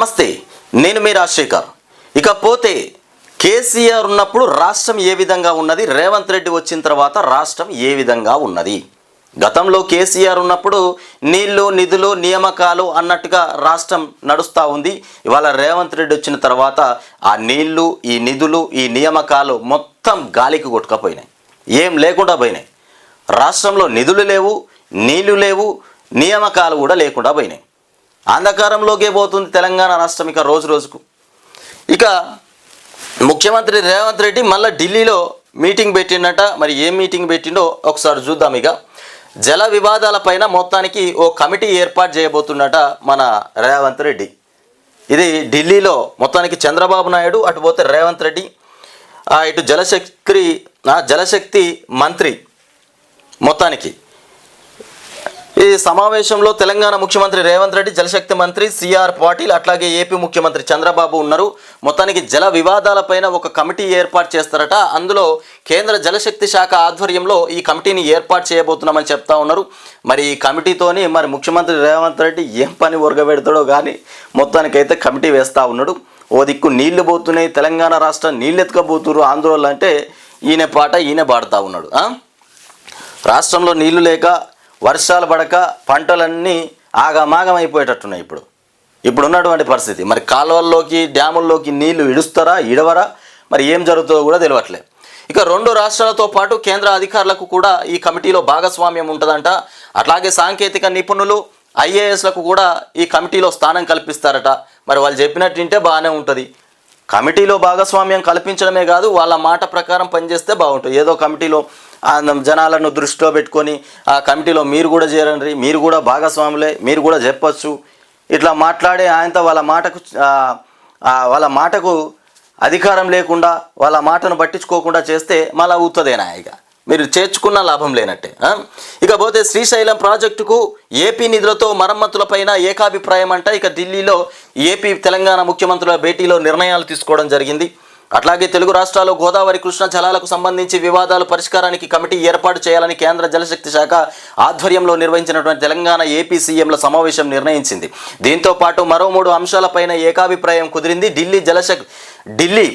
నమస్తే నేను మీ రాజశేఖర్. ఇకపోతే కేసీఆర్ ఉన్నప్పుడు రాష్ట్రం ఏ విధంగా ఉన్నది? రేవంత్ రెడ్డి వచ్చిన తర్వాత రాష్ట్రం ఏ విధంగా ఉన్నది? గతంలో కేసీఆర్ ఉన్నప్పుడు నీళ్ళు నిధులు నియామకాలు అన్నట్టుగా రాష్ట్రం నడుస్తూ ఉంది. ఇవాళ రేవంత్ రెడ్డి వచ్చిన తర్వాత ఆ నీళ్ళు ఈ నిధులు ఈ నియామకాలు మొత్తం గాలికి కొట్టుకపోయినాయి. ఏం లేకుండా పోయినాయి. రాష్ట్రంలో నిధులు లేవు నీళ్ళు లేవు నియామకాలు కూడా లేకుండా పోయినాయి. అంధకారంలోకే పోతుంది తెలంగాణ రాష్ట్రం ఇక రోజు రోజుకు. ఇక ముఖ్యమంత్రి రేవంత్ రెడ్డి మళ్ళీ ఢిల్లీలో మీటింగ్ పెట్టిండట. మరి ఏం మీటింగ్ పెట్టిండో ఒకసారి చూద్దాం ఇక. జల వివాదాలపైన మొత్తానికి ఓ కమిటీ ఏర్పాటు చేయబోతున్నట మన రేవంత్ రెడ్డి. ఇది ఢిల్లీలో మొత్తానికి చంద్రబాబు నాయుడు అటు పోతే రేవంత్ రెడ్డి ఇటు జలశక్తి జలశక్తి మంత్రి మొత్తానికి. ఈ సమావేశంలో తెలంగాణ ముఖ్యమంత్రి రేవంత్ రెడ్డి జలశక్తి మంత్రి సిఆర్ పాటిల్ అట్లాగే ఏపీ ముఖ్యమంత్రి చంద్రబాబు ఉన్నారు. మొత్తానికి జల వివాదాలపైన ఒక కమిటీ ఏర్పాటు చేస్తారట. అందులో కేంద్ర జలశక్తి శాఖ ఆధ్వర్యంలో ఈ కమిటీని ఏర్పాటు చేయబోతున్నామని చెప్తా ఉన్నారు. మరి ఈ కమిటీతోని మరి ముఖ్యమంత్రి రేవంత్ రెడ్డి ఏం పని ఉరగబెడతాడో కానీ మొత్తానికైతే కమిటీ వేస్తూ ఉన్నాడు. ఓ దిక్కు నీళ్ళు పోతున్నాయి తెలంగాణ రాష్ట్రం నీళ్ళు ఎత్తుకపోతున్నారు ఆందోళన అంటే ఈయన పాట ఈయన పాడుతూ ఉన్నాడు. రాష్ట్రంలో నీళ్ళు లేక వర్షాలు పడక పంటలన్నీ ఆగమాగం అయిపోయేటట్టున్నాయి ఇప్పుడు. ఇప్పుడు ఉన్నటువంటి పరిస్థితి. మరి కాలువల్లోకి డ్యాముల్లోకి నీళ్ళు ఇడుస్తారా ఇడవరా? మరి ఏం జరుగుతుందో కూడా తెలియట్లే ఇక రెండు రాష్ట్రాలతో పాటు కేంద్ర అధికారులకు కూడా ఈ కమిటీలో భాగస్వామ్యం ఉంటుందంట. అట్లాగే సాంకేతిక నిపుణులు ఐఏఎస్లకు కూడా ఈ కమిటీలో స్థానం కల్పిస్తారట. మరి వాళ్ళు చెప్పినట్టు వింటే బాగానే ఉంటుంది. కమిటీలో భాగస్వామ్యం కల్పించడమే కాదు వాళ్ళ మాట ప్రకారం పనిచేస్తే బాగుంటుంది. ఏదో కమిటీలో జనాలను దృష్టిలో పెట్టుకొని ఆ కమిటీలో మీరు కూడా చేరండి మీరు కూడా భాగస్వాములే మీరు కూడా చెప్పచ్చు. ఇట్లా మాట్లాడే ఆయనతో వాళ్ళ మాటకు వాళ్ళ మాటకు అధికారం లేకుండా వాళ్ళ మాటను పట్టించుకోకుండా చేస్తే మళ్ళీ అవుతుందేనా ఇక? మీరు చేర్చుకున్న లాభం లేనట్టే ఇకపోతే ఇక పోతే శ్రీశైలం ప్రాజెక్టుకు ఏపీ నిధులతో మరమ్మతులపైన ఏకాభిప్రాయం అంట. ఇక ఢిల్లీలో ఏపీ తెలంగాణ ముఖ్యమంత్రుల భేటీలో నిర్ణయాలు తీసుకోవడం జరిగింది. అట్లాగే తెలుగు రాష్ట్రాల్లో గోదావరి కృష్ణ జలాలకు సంబంధించి వివాదాలు పరిష్కారానికి కమిటీ ఏర్పాటు చేయాలని కేంద్ర జలశక్తి శాఖ ఆధ్వర్యంలో నిర్వహించినటువంటి తెలంగాణ ఏపీ సీఎంల సమావేశం నిర్ణయించింది. దీంతో పాటు మరో మూడు అంశాలపైన ఏకాభిప్రాయం కుదిరింది. ఢిల్లీ జలశక్ ఢిల్లీ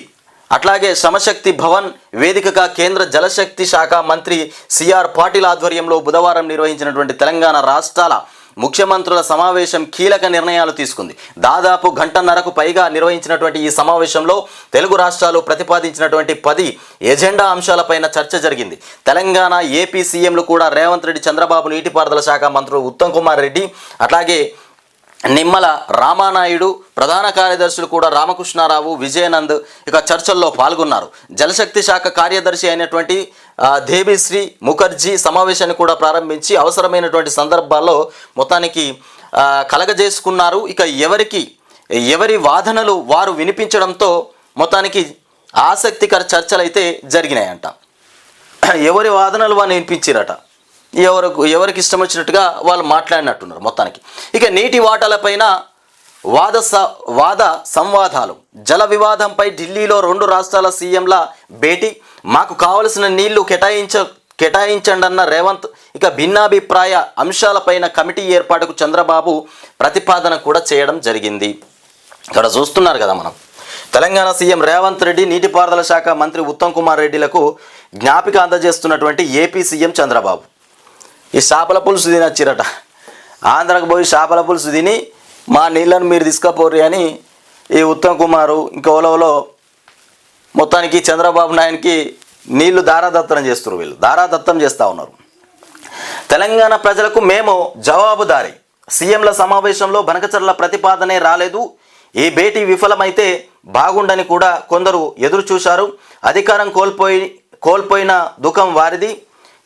అట్లాగే శ్రమశక్తి భవన్ వేదికగా కేంద్ర జలశక్తి శాఖ మంత్రి సిఆర్ పాటిల్ ఆధ్వర్యంలో బుధవారం నిర్వహించినటువంటి తెలంగాణ రాష్ట్రాల ముఖ్యమంత్రుల సమావేశం కీలక నిర్ణయాలు తీసుకుంది. దాదాపు గంటన్నరకు పైగా నిర్వహించినటువంటి ఈ సమావేశంలో తెలుగు రాష్ట్రాలు ప్రతిపాదించినటువంటి పది ఎజెండా అంశాలపైన చర్చ జరిగింది. తెలంగాణ ఏపీ సీఎంలు కూడా రేవంత్ రెడ్డి చంద్రబాబు నీటిపారుదల శాఖ మంత్రులు ఉత్తమ్ కుమార్ రెడ్డి అట్లాగే నిమ్మల రామానాయుడు ప్రధాన కార్యదర్శులు కూడా రామకృష్ణారావు విజయనంద్ ఇక చర్చల్లో పాల్గొన్నారు. జలశక్తి శాఖ కార్యదర్శి అయినటువంటి దేవిశ్రీ ముఖర్జీ సమావేశాన్ని కూడా ప్రారంభించి అవసరమైనటువంటి సందర్భాల్లో మొత్తానికి కలగజేసుకున్నారు. ఇక ఎవరికి ఎవరి వాదనలు వారు వినిపించడంతో మొత్తానికి ఆసక్తికర చర్చలు అయితే జరిగినాయంట. ఎవరి వాదనలు వారు వినిపించారట? ఎవరికి ఎవరికి ఇష్టం వచ్చినట్టుగా వాళ్ళు మాట్లాడినట్టున్నారు మొత్తానికి. ఇక నీటి వాటాలపైన వాద స వాద సంవాదాలు. జల వివాదంపై ఢిల్లీలో రెండు రాష్ట్రాల సీఎంల భేటీ. మాకు కావలసిన నీళ్ళు కేటాయించ కేటాయించండి అన్న రేవంత్ ఇక భిన్నాభిప్రాయ అంశాలపైన కమిటీ ఏర్పాటుకు చంద్రబాబు ప్రతిపాదన కూడా చేయడం జరిగింది. ఇక్కడ చూస్తున్నారు కదా మనం. తెలంగాణ సీఎం రేవంత్ రెడ్డి నీటిపారుదల శాఖ మంత్రి ఉత్తమ్ కుమార్ రెడ్డిలకు జ్ఞాపిక అందజేస్తున్నటువంటి ఏపీ సీఎం చంద్రబాబు. ఈ చేపల పులుసు తినొచ్చిరట. ఆంధ్రకు పోయి చేపల పులుసు తిని మా నీళ్ళను మీరు తీసుకపోర్రి అని ఈ ఉత్తమ్ కుమారు ఇంకా మొత్తానికి చంద్రబాబు నాయునికి నీళ్ళు దారాదత్తం చేస్తున్నారు వీళ్ళు. దారాదత్తం చేస్తూ ఉన్నారు. తెలంగాణ ప్రజలకు మేము జవాబుదారి. సీఎంల సమావేశంలో బనకచర్ల ప్రతిపాదనే రాలేదు. ఈ భేటీ విఫలమైతే బాగుండని కూడా కొందరు ఎదురు చూశారు. అధికారం కోల్పోయి కోల్పోయిన దుఃఖం వారిది.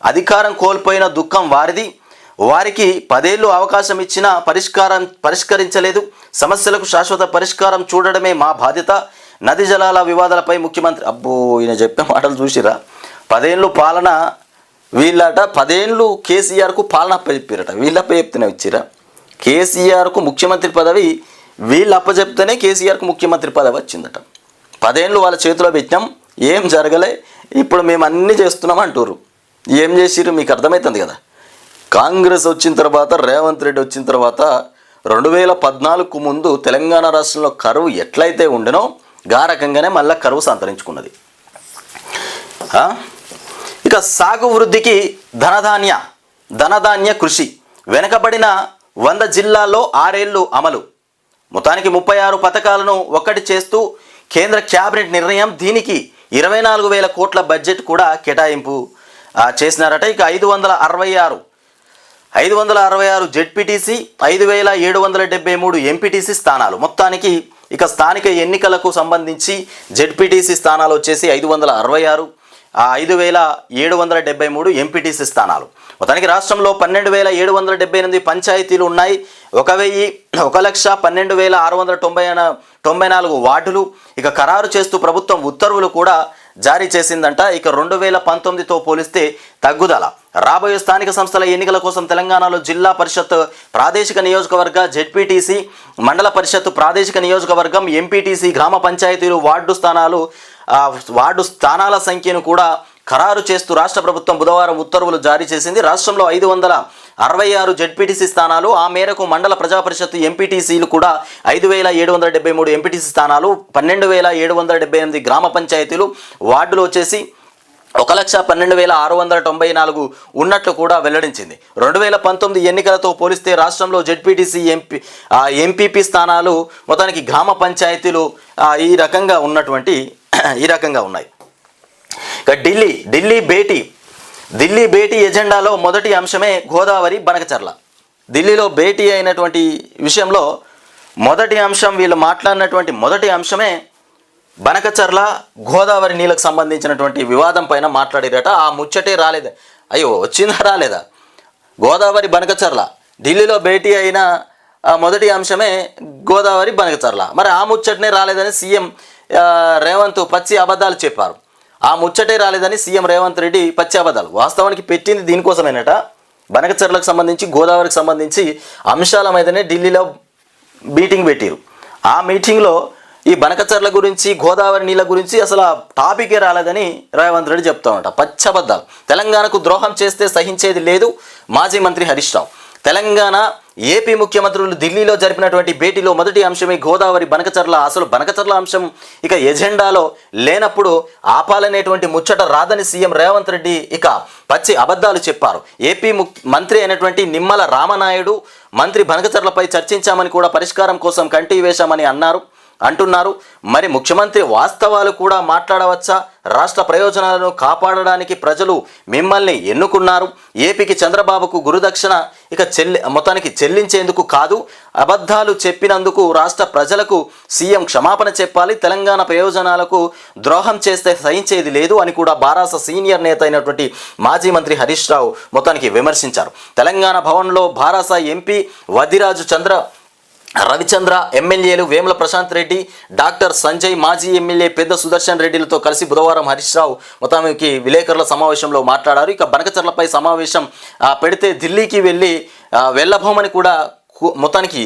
అధికారం కోల్పోయిన దుఃఖం వారిది. వారికి పదేళ్ళు అవకాశం ఇచ్చినా పరిష్కారం పరిష్కరించలేదు. సమస్యలకు శాశ్వత పరిష్కారం చూడడమే మా బాధ్యత. నది జలాల వివాదాలపై ముఖ్యమంత్రి అబ్బో ఈయన చెప్పిన మాటలు చూసిరా? పదేళ్ళు పాలన వీళ్ళట పదేళ్ళు కేసీఆర్కు పాలన అప్పచెప్పారట. వీళ్ళు అప్పచెప్తేనే వచ్చిరా? కేసీఆర్కు ముఖ్యమంత్రి పదవి వీళ్ళు అప్పచెప్తేనే కేసీఆర్కు ముఖ్యమంత్రి పదవి వచ్చిందట. పదేళ్ళు వాళ్ళ చేతిలో పెట్టినాం ఏం జరగలే ఇప్పుడు మేము అన్నీ చేస్తున్నాం అంటారు ఏం చేసిరు మీకు అర్థమవుతుంది కదా? కాంగ్రెస్ వచ్చిన తర్వాత రేవంత్ రెడ్డి వచ్చిన తర్వాత రెండు వేల పద్నాలుగుకు ముందు తెలంగాణ రాష్ట్రంలో కరువు ఎట్లయితే ఉండనో గా రకంగానే మళ్ళీ కరువు సంతరించుకున్నది. ఇక సాగు వృద్ధికి ధనధాన్య ధనధాన్య కృషి. వెనుకబడిన వంద జిల్లాల్లో ఆరేళ్ళు అమలు. మొత్తానికి ముప్పై ఆరు పథకాలను ఒక్కటి చేస్తూ కేంద్ర క్యాబినెట్ నిర్ణయం దీనికి ఇరవై నాలుగు వేల కోట్ల బడ్జెట్ కూడా కేటాయింపు. చేసినారట ఇక ఐదు వందల అరవై ఆరు. ఐదు వందల అరవై ఆరు జెడ్పీటీసీ ఐదు వేల ఏడు వందల డెబ్బై మూడు ఎంపీటీసీ స్థానాలు. మొత్తానికి ఇక స్థానిక ఎన్నికలకు సంబంధించి జెడ్పీటీసీ స్థానాలు వచ్చేసి ఐదు వందల అరవై ఆరు ఐదు వేల ఏడు వందల డెబ్బై మూడు ఎంపీటీసీ స్థానాలు. మొత్తానికి రాష్ట్రంలో పన్నెండు వేల ఏడు వందల డెబ్బై ఎనిమిది పంచాయతీలు ఉన్నాయి. ఒక వెయ్యి ఒక లక్ష పన్నెండు వేల ఆరు వందల తొంభై తొంభై నాలుగు వార్డులు. ఇక ఖరారు చేస్తూ ప్రభుత్వం ఉత్తర్వులు కూడా జారీ చేసిందంట. ఇక రెండు వేల పంతొమ్మిదితో పోలిస్తే తగ్గుదల. రాబోయే స్థానిక సంస్థల ఎన్నికల కోసం తెలంగాణలో జిల్లా పరిషత్ ప్రాదేశిక నియోజకవర్గ జెడ్పీటీసీ మండల పరిషత్ ప్రాదేశిక నియోజకవర్గం ఎంపీటీసీ గ్రామ పంచాయతీలు వార్డు స్థానాలు వార్డు స్థానాల సంఖ్యను కూడా ఖరారు చేస్తూ రాష్ట్ర ప్రభుత్వం బుధవారం ఉత్తర్వులు జారీ చేసింది. రాష్ట్రంలో ఐదు వందల అరవై ఆరు జెడ్పీటీసీ స్థానాలు ఆ మేరకు మండల ప్రజాపరిషత్తు ఎంపీటీసీలు కూడా ఐదు వేల ఏడు వందల డెబ్బై మూడు ఎంపీటీసీ స్థానాలు పన్నెండు వేల ఏడు వందల డెబ్బై ఎనిమిది గ్రామ పంచాయతీలు వార్డులు వచ్చేసి ఒక లక్ష పన్నెండు వేల ఆరు వందల తొంభై నాలుగు ఉన్నట్లు కూడా వెల్లడించింది. రెండు వేల పంతొమ్మిది ఎన్నికలతో పోలిస్తే రాష్ట్రంలో జెడ్పీటీసీ ఎంపీ ఎంపీపీ స్థానాలు మొత్తానికి గ్రామ పంచాయతీలు ఈ రకంగా ఉన్నటువంటి ఈ రకంగా ఉన్నాయి. ఇక ఢిల్లీ ఢిల్లీ భేటీ ఢిల్లీ భేటీ ఎజెండాలో మొదటి అంశమే గోదావరి బనకచర్ల. ఢిల్లీలో భేటీ అయినటువంటి విషయంలో మొదటి అంశం వీళ్ళు మాట్లాడినటువంటి మొదటి అంశమే బనకచర్ల గోదావరి నీళ్ళకు సంబంధించినటువంటి వివాదం పైన మాట్లాడిరట. ఆ ముచ్చటే రాలేదు. అయ్యో వచ్చిందా రాలేదా? గోదావరి బనకచర్ల. ఢిల్లీలో భేటీ అయిన మొదటి అంశమే గోదావరి బనకచర్ల. మరి ఆ ముచ్చటనే రాలేదని సీఎం రేవంత్ పచ్చి అబద్ధాలు చెప్పారు. ఆ ముచ్చటే రాలేదని సీఎం రేవంత్ రెడ్డి పచ్చి వాస్తవానికి పెట్టింది దీనికోసమేనట. బనకచర్లకు సంబంధించి గోదావరికి సంబంధించి అంశాల మీదనే ఢిల్లీలో మీటింగ్ పెట్టారు. ఆ మీటింగ్లో ఈ బనకచర్ల గురించి గోదావరి నీళ్ళ గురించి అసలు ఆ టాపికే రాలేదని రేవంత్ రెడ్డి చెప్తా ఉంటా పచ్చబద్దాలు తెలంగాణకు ద్రోహం చేస్తే సహించేది లేదు మాజీ మంత్రి హరీష్ రావు. తెలంగాణ ఏపీ ముఖ్యమంత్రులు ఢిల్లీలో జరిపినటువంటి భేటీలో మొదటి అంశమే గోదావరి బనకచర్ల. అసలు బనకచర్ల అంశం ఇక ఎజెండాలో లేనప్పుడు ఆపాలనేటువంటి ముచ్చట రాదని సీఎం రేవంత్ రెడ్డి ఇక పచ్చి అబద్ధాలు చెప్పారు. ఏపీ ముక్ మంత్రి అయినటువంటి నిమ్మల రామనాయుడు మంత్రి బనకచర్లపై చర్చించామని కూడా పరిష్కారం కోసం కంటి వేశామని అన్నారు అంటున్నారు. మరి ముఖ్యమంత్రి వాస్తవాలు కూడా మాట్లాడవచ్చా? రాష్ట్ర ప్రయోజనాలను కాపాడడానికి ప్రజలు మిమ్మల్ని ఎన్నుకున్నారు. ఏపీకి చంద్రబాబుకు గురుదక్షిణ ఇక చెల్లి మొత్తానికి చెల్లించేందుకు కాదు అబద్ధాలు చెప్పినందుకు రాష్ట్ర ప్రజలకు సీఎం క్షమాపణ చెప్పాలి తెలంగాణ ప్రయోజనాలకు ద్రోహం చేస్తే సహించేది లేదు అని కూడా బారాస సీనియర్ నేత అయినటువంటి మాజీ మంత్రి హరీష్ రావు మొత్తానికి విమర్శించారు. తెలంగాణ భవన్లో బారాస ఎంపీ వదిరాజు చంద్ర రవిచంద్ర ఎమ్మెల్యేలు వేముల ప్రశాంత్ రెడ్డి డాక్టర్ సంజయ్ మాజీ ఎమ్మెల్యే పెద్ద సుదర్శన్ రెడ్డిలతో కలిసి బుధవారం హరీష్ రావు మొత్తానికి విలేకరుల సమావేశంలో మాట్లాడారు. ఇక బనకచర్లపై సమావేశం పెడితే ఢిల్లీకి వెళ్ళి ఆ, వెళ్ళబోమని కూడా మొత్తానికి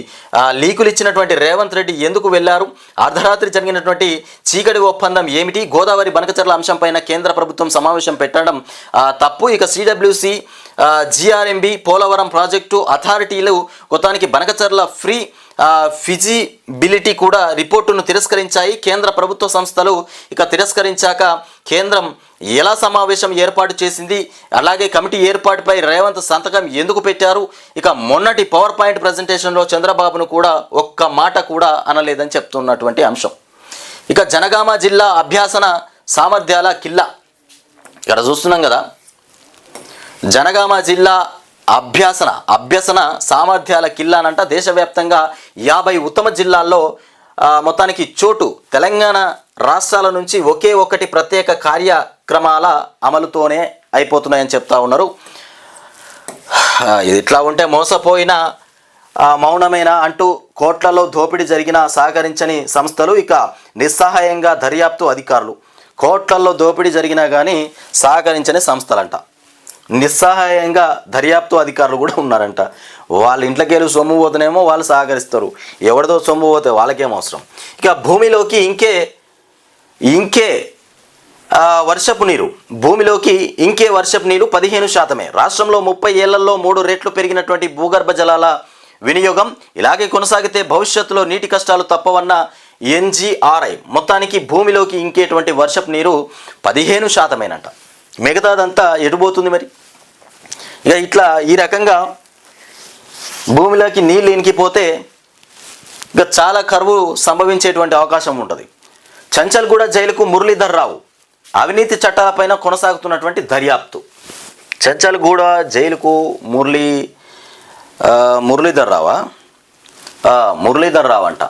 లీకులు ఇచ్చినటువంటి రేవంత్ రెడ్డి ఎందుకు వెళ్ళారు అర్ధరాత్రి జరిగినటువంటి చీకటి ఒప్పందం ఏమిటి? గోదావరి బనకచర్ల అంశంపైన కేంద్ర ప్రభుత్వం సమావేశం పెట్టడం తప్పు? ఇక సిడబ్ల్యూసి జిఆర్ఎంబి పోలవరం ప్రాజెక్టు అథారిటీలు మొత్తానికి బనకచర్ల ఫ్రీ ఫిజిబిలిటీ కూడా రిపోర్టును తిరస్కరించాయి. కేంద్ర ప్రభుత్వ సంస్థలు ఇక తిరస్కరించాక కేంద్రం ఎలా సమావేశం ఏర్పాటు చేసింది? అలాగే కమిటీ ఏర్పాటుపై రేవంత్ సంతకం ఎందుకు పెట్టారు? ఇక మొన్నటి పవర్ పాయింట్ ప్రజెంటేషన్లో చంద్రబాబును కూడా ఒక్క మాట కూడా అనలేదని చెప్తున్నటువంటి అంశం. ఇక జనగామ జిల్లా అభ్యాసన సామర్థ్యాల కిల్లా. ఇక్కడ చూస్తున్నాం కదా జనగామ జిల్లా అభ్యాసన అభ్యసన సామర్థ్యాల కిల్లానంట దేశవ్యాప్తంగా యాభై ఉత్తమ జిల్లాల్లో మొత్తానికి చోటు తెలంగాణ రాష్ట్రాల నుంచి ఒకే ఒకటి ప్రత్యేక కార్యక్రమాల అమలుతోనే అయిపోతున్నాయని చెప్తా ఉన్నారు. ఇట్లా ఉంటే మోసపోయిన మౌనమైన అంటూ కోట్లలో దోపిడీ జరిగిన సహకరించని సంస్థలు ఇక నిస్సహాయంగా దర్యాప్తు అధికారులు. కోట్లలో దోపిడీ జరిగినా కానీ సహకరించని సంస్థలంట. నిస్సహాయంగా దర్యాప్తు అధికారులు కూడా ఉన్నారంట. వాళ్ళ ఇంట్లోకి వెళ్ళి సొమ్ము పోతేనేమో వాళ్ళు సహకరిస్తారు. ఎవరిదో సొమ్ము పోతే వాళ్ళకేం అవసరం? ఇక భూమిలోకి ఇంకే ఇంకే వర్షపు నీరు. భూమిలోకి ఇంకే వర్షపు నీరు పదిహేను శాతమే. రాష్ట్రంలో ముప్పై ఏళ్ళలో మూడు రెట్లు పెరిగినటువంటి భూగర్భ జలాల వినియోగం ఇలాగే కొనసాగితే భవిష్యత్తులో నీటి కష్టాలు తప్పవన్న ఎన్జీఆర్ఐ మొత్తానికి భూమిలోకి ఇంకేటువంటి వర్షపు నీరు పదిహేను శాతమేనంట. మిగతాదంతా ఎటుపోతుంది మరి? ఇక ఇట్లా ఈ రకంగా భూమిలోకి నీళ్ళు ఇనికిపోతే ఇక చాలా కరువు సంభవించేటువంటి అవకాశం ఉంటుంది. చంచల్గూడ జైలుకు మురళీధర్ రావు. అవినీతి చట్టాలపైన కొనసాగుతున్నటువంటి దర్యాప్తు. చంచల్గూడ జైలుకు మురళీ మురళీధర్ రావా? మురళీధర్ రావు అంట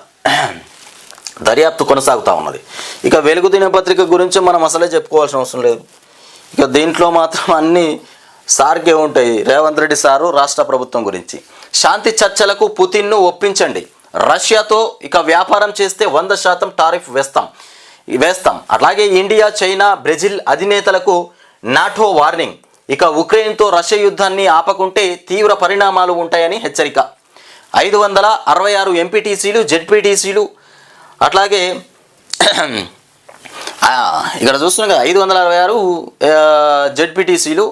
దర్యాప్తు కొనసాగుతూ ఉన్నది. ఇక వెలుగు దినపత్రిక గురించి మనం అసలే చెప్పుకోవాల్సిన అవసరం లేదు. ఇక దీంట్లో మాత్రం అన్నీ సార్కే ఉంటాయి. రేవంత్ రెడ్డి సారు రాష్ట్ర ప్రభుత్వం గురించి. శాంతి చర్చలకు పుతిన్ను ఒప్పించండి. రష్యాతో ఇక వ్యాపారం చేస్తే వంద శాతం టారిఫ్ వేస్తాం. వేస్తాం. అట్లాగే ఇండియా చైనా బ్రెజిల్ అధినేతలకు నాటో వార్నింగ్. ఇక ఉక్రెయిన్తో రష్యా యుద్ధాన్ని ఆపకుంటే తీవ్ర పరిణామాలు ఉంటాయని హెచ్చరిక. ఐదు వందల అరవై ఆరు ఎంపీటీసీలు జెడ్పీటీసీలు అట్లాగే ఇక్కడ చూస్తున్నాం కదా ఐదు వందల అరవై ఆరు జెడ్పీటీసీలు.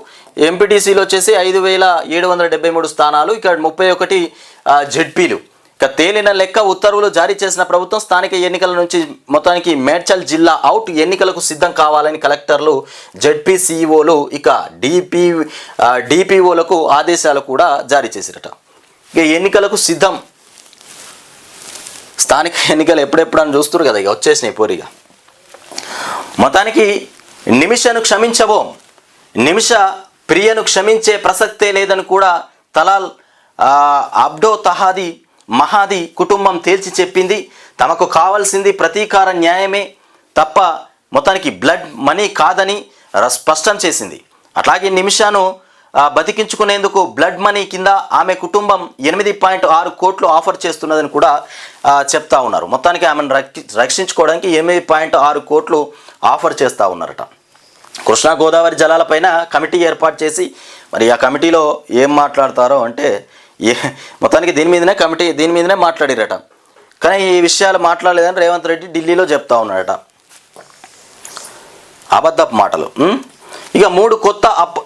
ఎంపీటీసీలు వచ్చేసి ఐదు వేల ఏడు వందల డెబ్బై మూడు స్థానాలు ఇక్కడ ముప్పై ఒకటి జెడ్పీలు. ఇక తేలిన లెక్క ఉత్తర్వులు జారీ చేసిన ప్రభుత్వం స్థానిక ఎన్నికల నుంచి మొత్తానికి మేడ్చల్ జిల్లా అవుట్ ఎన్నికలకు సిద్ధం కావాలని కలెక్టర్లు జెడ్పీసీఓలు ఇక డిపి డిపిఓలకు ఆదేశాలు కూడా జారీ చేసిరట. ఇక ఎన్నికలకు సిద్ధం. స్థానిక ఎన్నికలు ఎప్పుడెప్పుడు అని చూస్తారు కదా ఇక వచ్చేసినాయి పోరిగా. మొత్తానికి నిమిషను క్షమించబో నిమిష ప్రియను క్షమించే ప్రసక్తే లేదని కూడా తలాల్ అబ్డో తహాది మహాది కుటుంబం తేల్చి చెప్పింది. తమకు కావాల్సింది ప్రతీకార న్యాయమే తప్ప మొత్తానికి బ్లడ్ మనీ కాదని ర- స్పష్టం చేసింది. అట్లాగే నిమిషాను బతికించుకునేందుకు బ్లడ్ మనీ కింద ఆమె కుటుంబం ఎనిమిది పాయింట్ ఆరు కోట్లు ఆఫర్ చేస్తున్నదని కూడా చెప్తా ఉన్నారు. మొత్తానికి ఆమెను రక్షించుకోవడానికి ఎనిమిది పాయింట్ ఆరు కోట్లు ఆఫర్ చేస్తూ ఉన్నారట. కృష్ణా గోదావరి జలాలపైన కమిటీ ఏర్పాటు చేసి మరి ఆ కమిటీలో ఏం మాట్లాడతారో అంటే ఏ మొత్తానికి దీని మీదనే కమిటీ దీని మీదనే మాట్లాడిరట. కానీ ఈ విషయాలు మాట్లాడలేదని రేవంత్ రెడ్డి ఢిల్లీలో చెప్తా ఉన్నాడట. అబద్ధపు మాటలు ఇక మూడు కొత్త అప్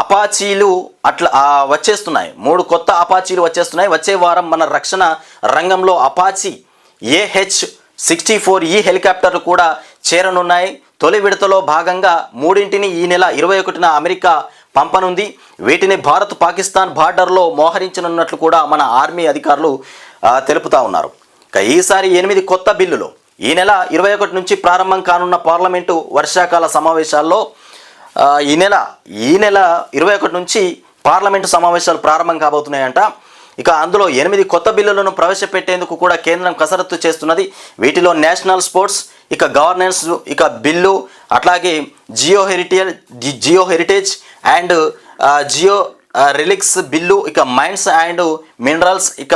అపాచీలు అట్లా వచ్చేస్తున్నాయి. మూడు కొత్త అపాచీలు వచ్చేస్తున్నాయి. వచ్చే వారం మన రక్షణ రంగంలో అపాచీ ఏహెచ్ సిక్స్టీ ఫోర్ ఈ హెలికాప్టర్లు కూడా చేరనున్నాయి. తొలి విడతలో భాగంగా మూడింటిని ఈ నెల ఇరవై ఒకటిన అమెరికా పంపనుంది. వీటిని భారత్ పాకిస్తాన్ బార్డర్లో మోహరించనున్నట్లు కూడా మన ఆర్మీ అధికారులు తెలుపుతా ఉన్నారు. ఇక ఈసారి ఎనిమిది కొత్త బిల్లులు. ఈ నెల ఇరవై ఒకటి నుంచి ప్రారంభం కానున్న పార్లమెంటు వర్షాకాల సమావేశాల్లో ఈ నెల ఈ నెల ఇరవై ఒకటి నుంచి పార్లమెంటు సమావేశాలు ప్రారంభం కాబోతున్నాయంట. ఇక అందులో ఎనిమిది కొత్త బిల్లులను ప్రవేశపెట్టేందుకు కూడా కేంద్రం కసరత్తు చేస్తున్నది. వీటిలో నేషనల్ స్పోర్ట్స్ ఇక గవర్నెన్స్ ఇక బిల్లు అట్లాగే geo heritage geo heritage and geo relics bill ఇక మైన్స్ అండ్ మినరల్స్ ఇక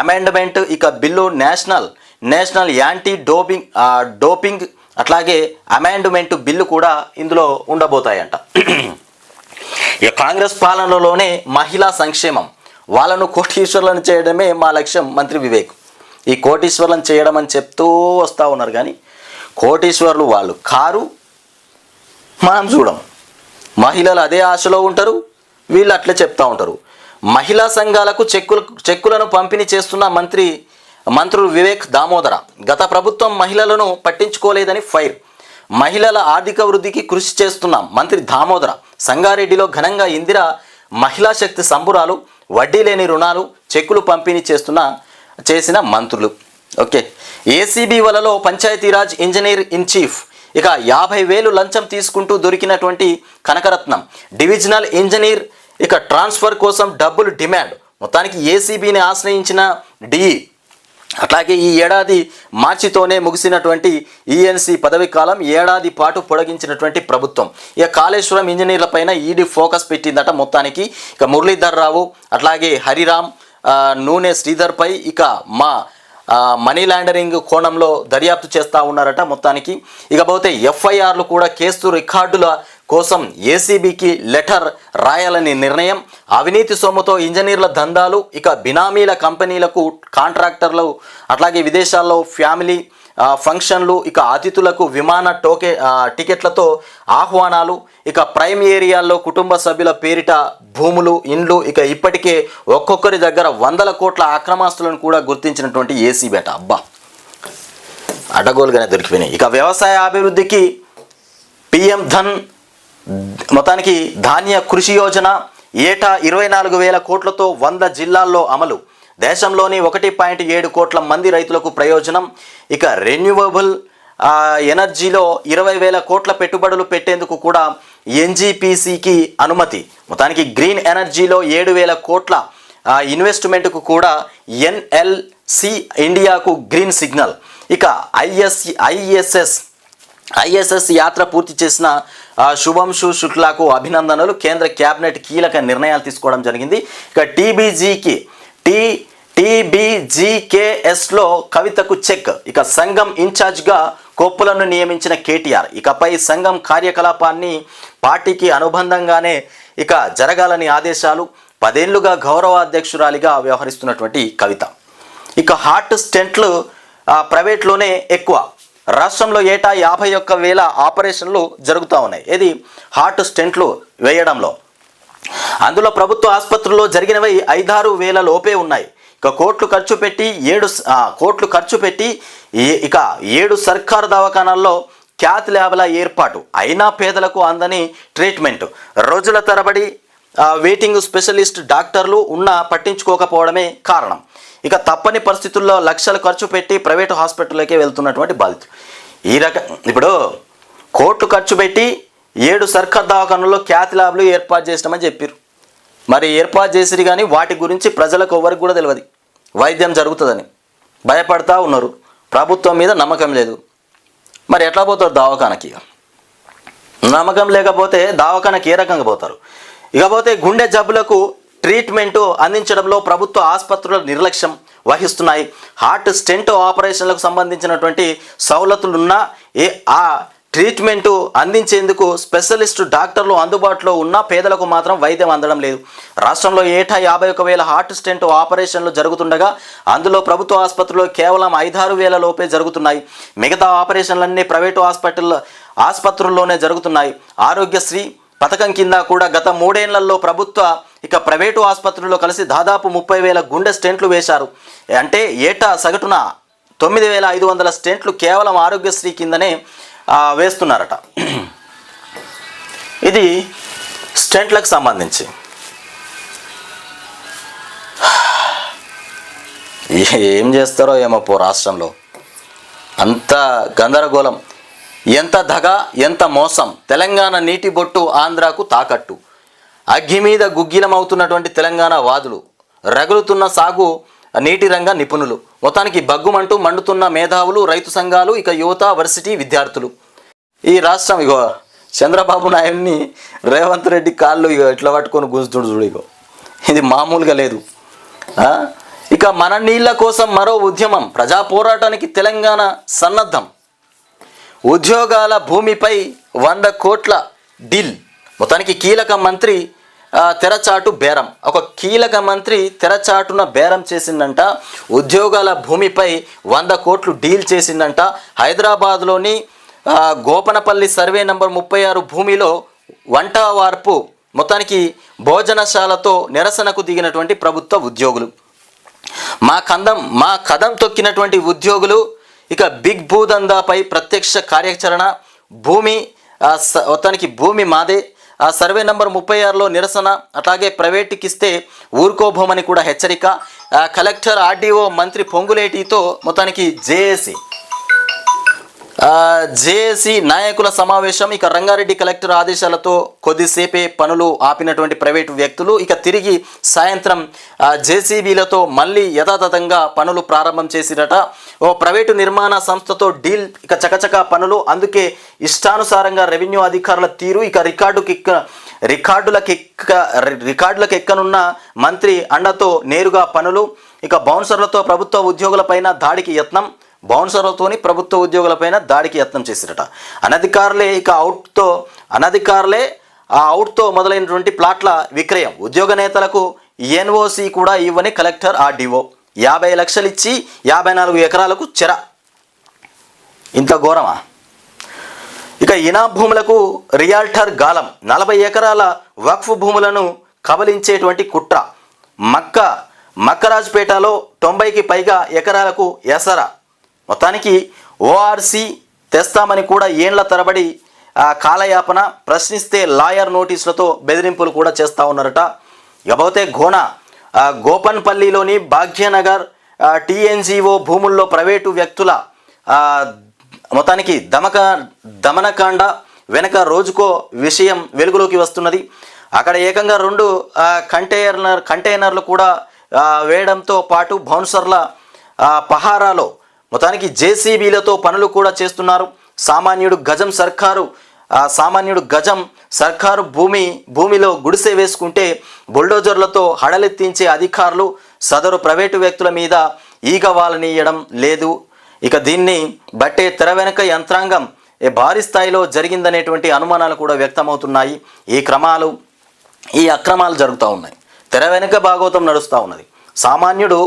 అమెండ్మెంట్ ఇక bill national national anti doping doping అట్లాగే అమెండ్మెంట్ బిల్లు కూడా ఇందులో ఉండబోతాయంట. ఇక కాంగ్రెస్ పాలనలోనే మహిళా సంక్షేమం. వాళ్ళను కోటీశ్వర్లను చేయడమే మా లక్ష్యం మంత్రి వివేక్. ఈ కోటీశ్వర్లను చేయడం అని చెప్తూ వస్తూ ఉన్నారు కానీ కోటీశ్వర్లు వాళ్ళు కారు మనం చూడం. మహిళలు అదే ఆశలో ఉంటారు వీళ్ళు అట్లే చెప్తూ ఉంటారు. మహిళా సంఘాలకు చెక్కులు చెక్కులను పంపిణీ చేస్తున్న మంత్రి మంత్రులు వివేక్ దామోదర గత ప్రభుత్వం మహిళలను పట్టించుకోలేదని ఫైర్. మహిళల ఆర్థిక వృద్ధికి కృషి చేస్తున్నాం మంత్రి దామోదర సంగారెడ్డిలో ఘనంగా ఇందిర మహిళా శక్తి సంబురాలు వడ్డీ లేని రుణాలు చెక్కులు పంపిణీ చేస్తున్న చేసిన మంత్రులు. ఓకే. ఏసీబీ వలలో పంచాయతీరాజ్ ఇంజనీర్ ఇన్ చీఫ్. ఇక యాభై వేలు లంచం తీసుకుంటూ దొరికినటువంటి కనకరత్నం. డివిజనల్ ఇంజనీర్ ఇక ట్రాన్స్ఫర్ కోసం డబ్బులు డిమాండ్. మొత్తానికి ఏసీబీని ఆశ్రయించిన డిఈ అట్లాగే ఈ ఏడాది మార్చితోనే ముగిసినటువంటి ఈఎన్సీ పదవి కాలం ఏడాది పాటు పొడిగించినటువంటి ప్రభుత్వం. ఇక కాళేశ్వరం ఇంజనీర్లపైన ఈడీ ఫోకస్ పెట్టిందట మొత్తానికి. ఇక మురళీధర్ రావు అట్లాగే హరిరామ్ నూనె శ్రీధర్పై ఇక మా మనీ లాండరింగ్ కోణంలో దర్యాప్తు చేస్తూ ఉన్నారట మొత్తానికి. ఇకపోతే ఎఫ్ఐఆర్లు కూడా కేసు రికార్డుల కోసం ఏసీబీకి లెటర్ రాయాలని నిర్ణయం. అవినీతి సొమ్ముతో ఇంజనీర్ల దందాలు ఇక బినామీల కంపెనీలకు కాంట్రాక్టర్లు అట్లాగే విదేశాల్లో ఫ్యామిలీ ఫంక్షన్లు ఇక అతిథులకు విమాన టోకే టికెట్లతో ఆహ్వానాలు ఇక ప్రైమ్ ఏరియాల్లో కుటుంబ సభ్యుల పేరిట భూములు ఇండ్లు ఇక ఇప్పటికే ఒక్కొక్కరి దగ్గర వందల కోట్ల అక్రమాస్తులను కూడా గుర్తించినటువంటి ఏసీ బేట. అబ్బా! అడ్డగోలుగానే దొరికిపోయినాయి. ఇక వ్యవసాయ అభివృద్ధికి పిఎం ధన్ మొత్తానికి ధాన్య కృషి యోజన ఏటా ఇరవై నాలుగు వేల కోట్లతో వంద జిల్లాల్లో అమలు. దేశంలోని ఒకటి పాయింట్ ఏడు కోట్ల మంది రైతులకు ప్రయోజనం. ఇక రెన్యూవబుల్ ఎనర్జీలో ఇరవై వేల కోట్ల పెట్టుబడులు పెట్టేందుకు కూడా ఎన్జిపిసికి అనుమతి. మొత్తానికి గ్రీన్ ఎనర్జీలో ఏడు వేల కోట్ల ఇన్వెస్ట్మెంట్కు కూడా ఎన్ఎల్సి ఇండియాకు గ్రీన్ సిగ్నల్. ఇక ఐఎస్ ఐఎస్ఎస్ ఐఎస్ఎస్ యాత్ర పూర్తి చేసిన శుభంశు శుక్లాకు అభినందనలు. కేంద్ర కేబినెట్ కీలక నిర్ణయాలు తీసుకోవడం జరిగింది. ఇక టీబీజీకి టీ టీబీజీకేఎస్లో కవితకు చెక్. ఇక సంఘం ఇన్ఛార్జ్గా కొప్పులను నియమించిన కేటీఆర్. ఇకపై సంఘం కార్యకలాపాన్ని పార్టీకి అనుబంధంగానే ఇక జరగాలని ఆదేశాలు పదేళ్ళుగా గౌరవాధ్యక్షురాలిగా వ్యవహరిస్తున్నటువంటి కవిత. ఇక హార్ట్ స్టెంట్లు ప్రైవేట్లోనే ఎక్కువ. రాష్ట్రంలో ఏటా యాభై ఒక్క వేల ఆపరేషన్లు జరుగుతూ ఉన్నాయి. ఇది హార్ట్ స్టెంట్లు వేయడంలో. అందులో ప్రభుత్వ ఆసుపత్రుల్లో జరిగినవి ఐదారు వేల లోపే ఉన్నాయి. ఇక కోట్లు ఖర్చు పెట్టి ఏడు కోట్లు ఖర్చు పెట్టి ఇక ఏడు సర్కారు దవాఖానాల్లో క్యాత్ ల్యాబ్ల ఏర్పాటు. అయినా పేదలకు అందని ట్రీట్మెంట్. రోజుల తరబడి వెయిటింగ్ స్పెషలిస్ట్ డాక్టర్లు ఉన్నా పట్టించుకోకపోవడమే కారణం. ఇక తప్పని పరిస్థితుల్లో లక్షలు ఖర్చు పెట్టి ప్రైవేటు హాస్పిటల్లోకే వెళ్తున్నటువంటి బాధితులు ఈ రక ఇప్పుడు కోట్లు ఖర్చు పెట్టి ఏడు సర్కార్ దవాఖానల్లో క్యాత్ ల్యాబ్లు ఏర్పాటు చేసినామని చెప్పారు మరి ఏర్పాటు చేసిరు కానీ వాటి గురించి ప్రజలకు ఎవరికి కూడా తెలియదు వైద్యం జరుగుతుందని భయపడతా ఉన్నారు. ప్రభుత్వం మీద నమ్మకం లేదు. మరి ఎట్లా పోతారు దవాఖానకి ఇక? నమ్మకం లేకపోతే దవాఖానకి ఏ రకంగా పోతారు? ఇకపోతే గుండె జబ్బులకు ట్రీట్మెంటు అందించడంలో ప్రభుత్వ ఆసుపత్రుల నిర్లక్ష్యం వహిస్తున్నాయి. హార్ట్ స్టెంట్ ఆపరేషన్లకు సంబంధించినటువంటి సవలతులున్నా ఏ ఆ ట్రీట్మెంటు అందించేందుకు స్పెషలిస్ట్ డాక్టర్లు అందుబాటులో ఉన్నా పేదలకు మాత్రం వైద్యం అందడం లేదు. రాష్ట్రంలో ఏటా యాభై ఒక వేల హార్ట్ స్టెంట్ ఆపరేషన్లు జరుగుతుండగా అందులో ప్రభుత్వ ఆసుపత్రిలో కేవలం ఐదారు వేల లోపే జరుగుతున్నాయి. మిగతా ఆపరేషన్లన్నీ ప్రైవేటు హాస్పిటల్ ఆసుపత్రుల్లోనే జరుగుతున్నాయి. ఆరోగ్యశ్రీ పథకం కింద కూడా గత మూడేళ్ళలో ప్రభుత్వ ఇక ప్రైవేటు ఆసుపత్రుల్లో కలిసి దాదాపు ముప్పై వేల గుండె స్టెంట్లు వేశారు. అంటే ఏటా సగటున తొమ్మిది వేల ఐదు వందల స్టెంట్లు కేవలం ఆరోగ్యశ్రీ కిందనే వేస్తున్నారట. ఇది స్టెంట్లకు సంబంధించి. ఏం చేస్తారో ఏమో పో రాష్ట్రంలో. అంత గందరగోళం. ఎంత దగ ఎంత మోసం. తెలంగాణ నీటి బొట్టు ఆంధ్రాకు తాకట్టు. అగ్గి మీద గుగ్గిలమవుతున్నటువంటి తెలంగాణ వాదులు రగులుతున్న సాగు నీటి రంగ నిపుణులు మొత్తానికి బగ్గుమంటూ మండుతున్న మేధావులు రైతు సంఘాలు ఇక యువత వర్సిటీ విద్యార్థులు. ఈ రాష్ట్రం ఇగో చంద్రబాబు నాయుడిని రేవంత్ రెడ్డి కాళ్ళు ఇగో ఇట్లా పట్టుకొని గుంజుతుడు చూడు ఇగో. ఇది మామూలుగా లేదు. ఇక మన నీళ్ళ కోసం మరో ఉద్యమం ప్రజా పోరాటానికి తెలంగాణ సన్నద్ధం. ఉద్యోగాల భూమిపై వంద కోట్ల డీల్. మొత్తానికి కీలక మంత్రి తెరచాటు బేరం. ఒక కీలక మంత్రి తెరచాటున బేరం చేసిందంట. ఉద్యోగాల భూమిపై వంద కోట్లు డీల్ చేసిందంట. హైదరాబాద్లోని గోపనపల్లి సర్వే నంబర్ ముప్పై ఆరు భూమిలో వంట వార్పు మొత్తానికి భోజనశాలతో నిరసనకు దిగినటువంటి ప్రభుత్వ ఉద్యోగులు. మా కందం మా కదం తొక్కినటువంటి ఉద్యోగులు ఇక బిగ్ భూదందాపై ప్రత్యక్ష కార్యాచరణ భూమి మొత్తానికి భూమి మాదే. ఆ సర్వే నంబర్ ముప్పై ఆరులో నిరసన అట్లాగే ప్రైవేట్కి ఇస్తే ఊరుకోబోమని కూడా హెచ్చరిక. కలెక్టర్ ఆర్డీఓ మంత్రి పొంగులేటితో మొత్తానికి జేఏసీ. జేఏసీ నాయకుల సమావేశం ఇక రంగారెడ్డి కలెక్టర్ ఆదేశాలతో కొద్దిసేపే పనులు ఆపినటువంటి ప్రైవేటు వ్యక్తులు ఇక తిరిగి సాయంత్రం జేసీబీలతో మళ్ళీ యథాతథంగా పనులు ప్రారంభం చేసిరట. ఓ ప్రైవేటు నిర్మాణ సంస్థతో డీల్ ఇక చకచకా పనులు అందుకే ఇష్టానుసారంగా రెవెన్యూ అధికారుల తీరు ఇక రికార్డుకి రికార్డులకెక్క రికార్డులకు ఎక్కనున్న మంత్రి అండతో నేరుగా పనులు ఇక బౌన్సర్లతో ప్రభుత్వ ఉద్యోగులపైన దాడికి యత్నం. బౌన్సర్లతోని ప్రభుత్వ ఉద్యోగులపైన దాడికి యత్నం చేసిరట. అనధికారులే ఇక అవుట్తో అనధికారులే ఆ అవుట్తో మొదలైనటువంటి ప్లాట్ల విక్రయం. ఉద్యోగ నేతలకు ఎన్ఓసి కూడా ఇవ్వని కలెక్టర్ ఆర్డీఓ. యాభై లక్షలు ఇచ్చి యాభై నాలుగు ఎకరాలకు చెర. ఇంత ఘోరమా? ఇక ఇనా భూములకు రియాల్టర్ గాలం. నలభై ఎకరాల వక్ఫ్ భూములను కబలించేటువంటి కుట్ర. మక్క మక్కరాజుపేటలో తొంభైకి పైగా ఎకరాలకు ఎసర. మొత్తానికి ఓఆర్సీ తెస్తామని కూడా ఏండ్ల తరబడి కాలయాపన ప్రశ్నిస్తే లాయర్ నోటీసులతో బెదిరింపులు కూడా చేస్తూ ఉన్నారట. ఇకపోతే గోన గోపన్పల్లిలోని భాగ్యనగర్ టీఎన్జిఓ భూముల్లో ప్రైవేటు వ్యక్తుల మొత్తానికి దమక దమనకాండ వెనక రోజుకో విషయం వెలుగులోకి వస్తున్నది. అక్కడ ఏకంగా రెండు కంటైనర్ కంటైనర్లు కూడా వేయడంతో పాటు బౌన్సర్ల పహారాలో మొత్తానికి జేసీబీలతో పనులు కూడా చేస్తున్నారు. సామాన్యుడు గజం సర్కారు సామాన్యుడు గజం సర్కారు భూమి భూమిలో గుడిసె వేసుకుంటే బుల్డోజర్లతో హడలెత్తించే అధికారులు సదరు ప్రైవేటు వ్యక్తుల మీద ఈగ వాలనీయడం లేదు. ఇక దీన్ని బట్టే తెర వెనుక యంత్రాంగం భారీ స్థాయిలో జరిగిందనేటువంటి అనుమానాలు కూడా వ్యక్తమవుతున్నాయి. ఈ క్రమాలు ఈ అక్రమాలు జరుగుతూ ఉన్నాయి. తెర వెనుక భాగవతం నడుస్తూ ఉన్నది. సామాన్యుడు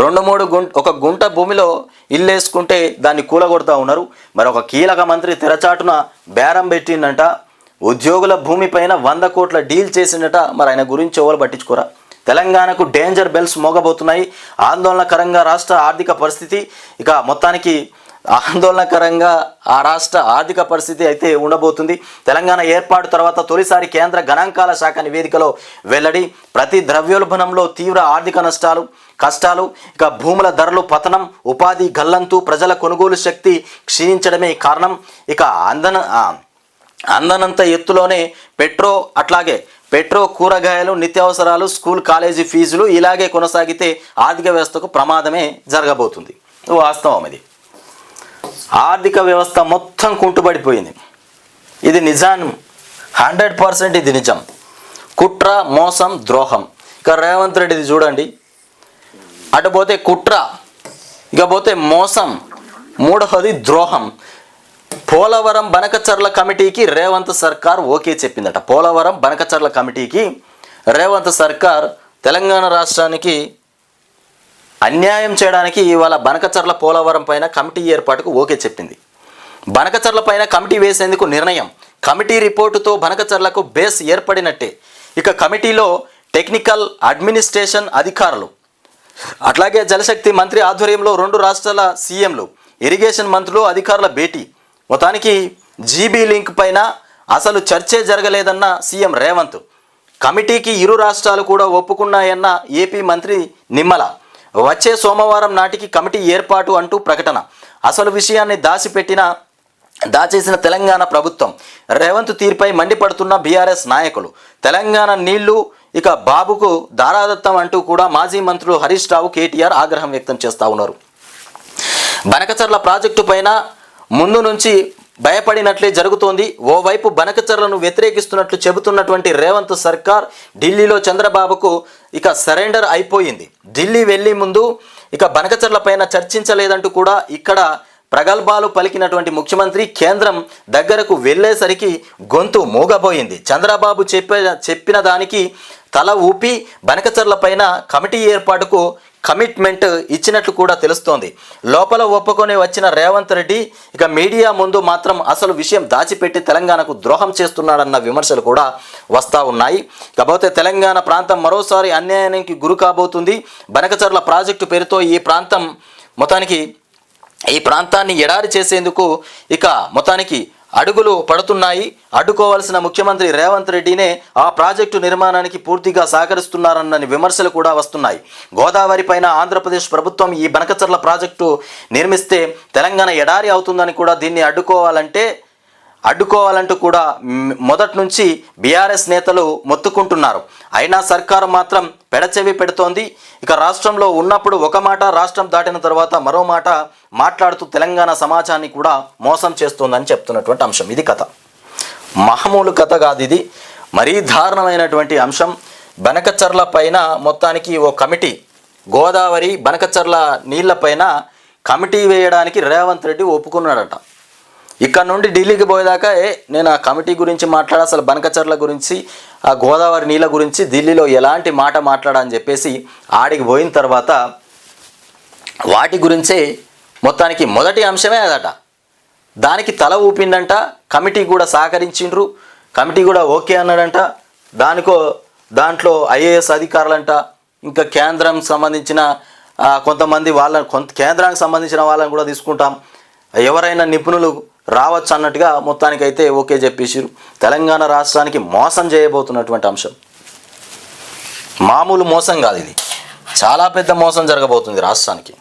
రెండు మూడు గుంట ఒక గుంట భూమిలో ఇల్లు వేసుకుంటే దాన్ని కూలగొడతా ఉన్నారు. మరి ఒక కీలక మంత్రి తెరచాటున బేరం పెట్టిందంట. ఉద్యోగుల భూమిపైన వంద కోట్ల డీల్ చేసిండట మరి ఆయన గురించి ఎవరు పట్టించుకోరా? తెలంగాణకు డేంజర్ బెల్స్ మోగబోతున్నాయి. ఆందోళనకరంగా రాష్ట్ర ఆర్థిక పరిస్థితి. ఇక మొత్తానికి ఆందోళనకరంగా ఆ రాష్ట్ర ఆర్థిక పరిస్థితి అయితే ఉండబోతుంది. తెలంగాణ ఏర్పాటు తర్వాత తొలిసారి కేంద్ర గణాంకాల శాఖ నివేదికలో వెల్లడి ప్రతి ద్రవ్యోల్బణంలో తీవ్ర ఆర్థిక నష్టాలు కష్టాలు ఇక భూముల ధరలు పతనం ఉపాధి గల్లంతు ప్రజల కొనుగోలు శక్తి క్షీణించడమే కారణం. ఇక అందన అందనంత ఎత్తులోనే పెట్రో అట్లాగే పెట్రో కూరగాయలు నిత్యావసరాలు స్కూల్ కాలేజీ ఫీజులు ఇలాగే కొనసాగితే ఆర్థిక వ్యవస్థకు ప్రమాదమే జరగబోతుంది. వాస్తవం ఇది. ఆర్థిక వ్యవస్థ మొత్తం కుంటుపడిపోయింది ఇది నిజాం హండ్రెడ్ పర్సెంట్ ఇది నిజం. కుట్ర మోసం ద్రోహం. ఇక రేవంత్ రెడ్డిది చూడండి. అటు పోతే కుట్ర ఇక పోతే మోసం. మూడవది ద్రోహం. పోలవరం బనకచర్ల కమిటీకి రేవంత్ సర్కార్ ఓకే చెప్పిందట. పోలవరం బనకచర్ల కమిటీకి రేవంత్ సర్కార్ తెలంగాణ రాష్ట్రానికి అన్యాయం చేయడానికి ఇవాళ బనకచర్ల పోలవరం పైన కమిటీ ఏర్పాటుకు ఓకే చెప్పింది. బనకచర్ల పైన కమిటీ వేసేందుకు నిర్ణయం కమిటీ రిపోర్టుతో బనకచర్లకు బేస్ ఏర్పడినట్టే. ఇక కమిటీలో టెక్నికల్ అడ్మినిస్ట్రేషన్ అధికారులు. అట్లాగే జలశక్తి మంత్రి ఆధ్వర్యంలో రెండు రాష్ట్రాల సీఎంలు ఇరిగేషన్ మంత్రులు అధికారుల భేటీ. మొత్తానికి జీబీ లింక్ పైన అసలు చర్చే జరగలేదన్న సీఎం రేవంత్. కమిటీకి ఇరు రాష్ట్రాలు కూడా ఒప్పుకున్నాయన్న ఏపీ మంత్రి నిమ్మల. వచ్చే సోమవారం నాటికి కమిటీ ఏర్పాటు అంటూ ప్రకటన. అసలు విషయాన్ని దాచిపెట్టిన దాచేసిన తెలంగాణ ప్రభుత్వం రేవంత్ తీరుపై మండిపడుతున్న బీఆర్ఎస్ నాయకులు. తెలంగాణ నీళ్ళు ఇక బాబుకు దారాదత్తం అంటూ కూడా మాజీ మంత్రులు హరీష్ రావు కేటీఆర్ ఆగ్రహం వ్యక్తం చేస్తూ ఉన్నారు. బనకచర్ల ప్రాజెక్టు పైన ముందు నుంచి భయపడినట్లే జరుగుతోంది. ఓవైపు బనకచర్లను వ్యతిరేకిస్తున్నట్లు చెబుతున్నటువంటి రేవంత్ సర్కార్ ఢిల్లీలో చంద్రబాబుకు ఇక సరెండర్ అయిపోయింది. ఢిల్లీ వెళ్ళి ముందు ఇక బనకచర్ల పైన చర్చించలేదంటూ కూడా ఇక్కడ ప్రగల్భాలు పలికినటువంటి ముఖ్యమంత్రి కేంద్రం దగ్గరకు వెళ్ళేసరికి గొంతు మూగబోయింది. చంద్రబాబు చెప్పే చెప్పిన దానికి తల ఊపి బనకచర్ల పైన కమిటీ ఏర్పాటుకు కమిట్మెంట్ ఇచ్చినట్లు కూడా తెలుస్తోంది. లోపల ఒప్పుకొని వచ్చిన రేవంత్ రెడ్డి ఇక మీడియా ముందు మాత్రం అసలు విషయం దాచిపెట్టి తెలంగాణకు ద్రోహం చేస్తున్నాడన్న విమర్శలు కూడా వస్తూ ఉన్నాయి. కాకపోతే తెలంగాణ ప్రాంతం మరోసారి అన్యాయానికి గురి కాబోతుంది. బనకచర్ల ప్రాజెక్టు పేరుతో ఈ ప్రాంతం మొత్తానికి ఈ ప్రాంతాన్ని ఎడారి చేసేందుకు ఇక మొత్తానికి అడుగులు పడుతున్నాయి. అడ్డుకోవాల్సిన ముఖ్యమంత్రి రేవంత్ రెడ్డినే ఆ ప్రాజెక్టు నిర్మాణానికి పూర్తిగా సహకరిస్తున్నారన్న విమర్శలు కూడా వస్తున్నాయి. గోదావరి పైన ఆంధ్రప్రదేశ్ ప్రభుత్వం ఈ బనకచర్ల ప్రాజెక్టు నిర్మిస్తే తెలంగాణ ఎడారి అవుతుందని కూడా దీన్ని అడ్డుకోవాలంటే అడ్డుకోవాలంటూ కూడా మొదటి నుంచి బీఆర్ఎస్ నేతలు మొత్తుకుంటున్నారు. అయినా సర్కారు మాత్రం పెడచెవి పెడుతోంది. ఇక రాష్ట్రంలో ఉన్నప్పుడు ఒక మాట రాష్ట్రం దాటిన తర్వాత మరో మాట మాట్లాడుతూ తెలంగాణ సమాజాన్ని కూడా మోసం చేస్తోందని చెప్తున్నటువంటి అంశం. ఇది కథ. మహమూలు కథ కాదు ఇది. మరీ దారుణమైనటువంటి అంశం. బనకచర్ల పైన మొత్తానికి ఓ కమిటీ గోదావరి బనకచర్ల నీళ్ళపైన కమిటీ వేయడానికి రేవంత్ రెడ్డి ఒప్పుకున్నాడట. ఇక్కడ నుండి ఢిల్లీకి పోయేదాకా ఏ నేను ఆ కమిటీ గురించి మాట్లాడ అసలు బనకచర్ల గురించి ఆ గోదావరి నీళ్ళ గురించి ఢిల్లీలో ఎలాంటి మాట మాట్లాడని చెప్పేసి ఆడికి పోయిన తర్వాత వాటి గురించే మొత్తానికి మొదటి అంశమే అదట. దానికి తల ఊపిండంట కమిటీ కూడా సహకరించిండ్రు కమిటీ కూడా ఓకే అన్నాడంట దానికో దాంట్లో ఐఏఎస్ అధికారులంట ఇంకా కేంద్రం సంబంధించిన కొంతమంది వాళ్ళ కొంత కేంద్రానికి సంబంధించిన వాళ్ళని కూడా తీసుకుంటాం. ఎవరైనా నిపుణులు రావచ్చు అన్నట్టుగా మొత్తానికైతే ఓకే చెప్పేసారు తెలంగాణ రాష్ట్రానికి మోసం చేయబోతున్నటువంటి అంశం. మామూలు మోసం కాదు ఇది. చాలా పెద్ద మోసం జరగబోతుంది రాష్ట్రానికి.